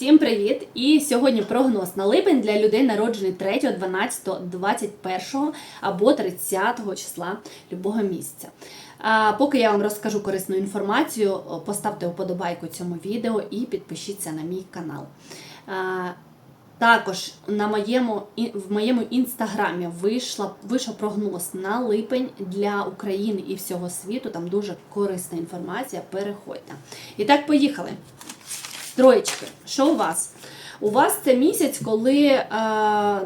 Всім привіт! І сьогодні прогноз на липень для людей, народжених 3, 12, 21 або 30 числа любого місяця. А поки я вам розкажу корисну інформацію, поставте вподобайку цьому відео і підпишіться на мій канал. Також на моєму в моєму інстаграмі вийшла вийшов прогноз на липень для України і всього світу. Там дуже корисна інформація. Переходьте. І так, поїхали. Троєчки, що у вас? У вас це місяць, коли е,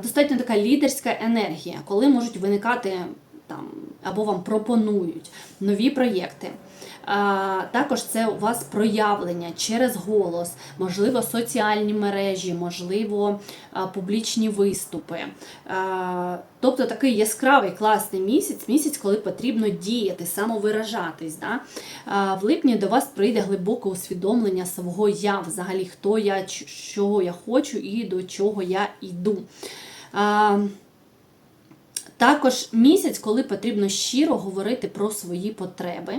достатньо така лідерська енергія, коли можуть виникати там або вам пропонують нові проєкти. А, також це у вас проявлення через голос, можливо, соціальні мережі, можливо, публічні виступи. А, тобто такий яскравий класний місяць, місяць, коли потрібно діяти, самовиражатись. Да? А, в липні до вас прийде глибоке усвідомлення свого я, взагалі, хто я, чого я хочу і до чого я йду. А, також місяць, коли потрібно щиро говорити про свої потреби,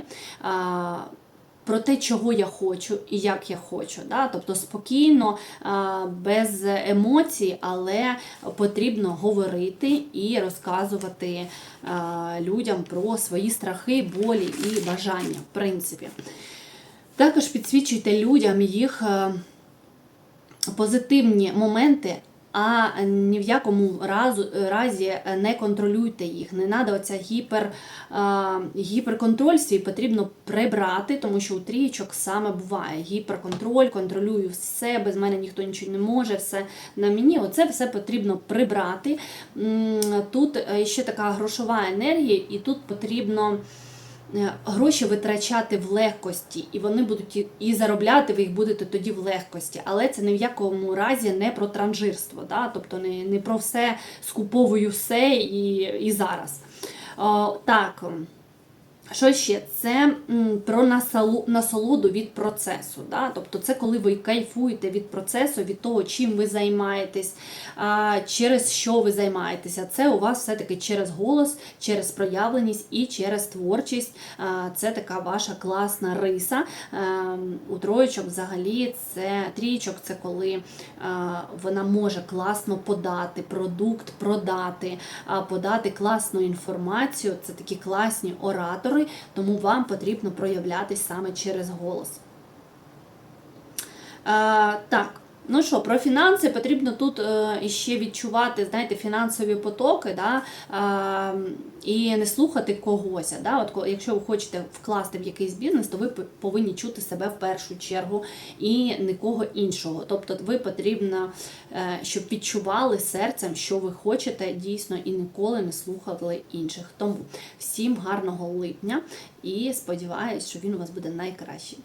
про те, чого я хочу і як я хочу. Да? Тобто спокійно, без емоцій, але потрібно говорити і розказувати людям про свої страхи, болі і бажання, в принципі. Також підсвічуйте людям їх позитивні моменти, а ні в якому разу, разі не контролюйте їх. Не треба оця гіпер, гіперконтроль свій потрібно прибрати, тому що у трієчок саме буває. Гіперконтроль, контролюю все, без мене ніхто нічого не може, все на мені. Оце все потрібно прибрати. Тут е, ще така грошова енергія, і тут потрібно е, гроші витрачати в легкості, і вони будуть і- і заробляти ви їх будете тоді в легкості. Але це ні в якому разі не про транжирство, да? тобто не, не про все скуповую все і, і зараз. О, так. Що ще? Це про насолоду від процесу. Да? Тобто це коли ви кайфуєте від процесу, від того, чим ви займаєтесь, через що ви займаєтеся. Це у вас все-таки через голос, через проявленість і через творчість. Це така ваша класна риса. У троєчок взагалі це трійчок, це коли вона може класно подати продукт, продати, а, подати класну інформацію. Це такі класні оратори, тому вам потрібно проявлятись саме через голос. А, так. Ну що, про фінанси потрібно тут е, ще відчувати, знаєте, фінансові потоки, да, е, і не слухати когось. Да? От, якщо ви хочете вкласти в якийсь бізнес, то ви повинні чути себе в першу чергу і нікого іншого. Тобто ви потрібно, е, щоб відчували серцем, що ви хочете дійсно, і ніколи не слухали інших. Тому всім гарного липня і сподіваюсь, що він у вас буде найкращий.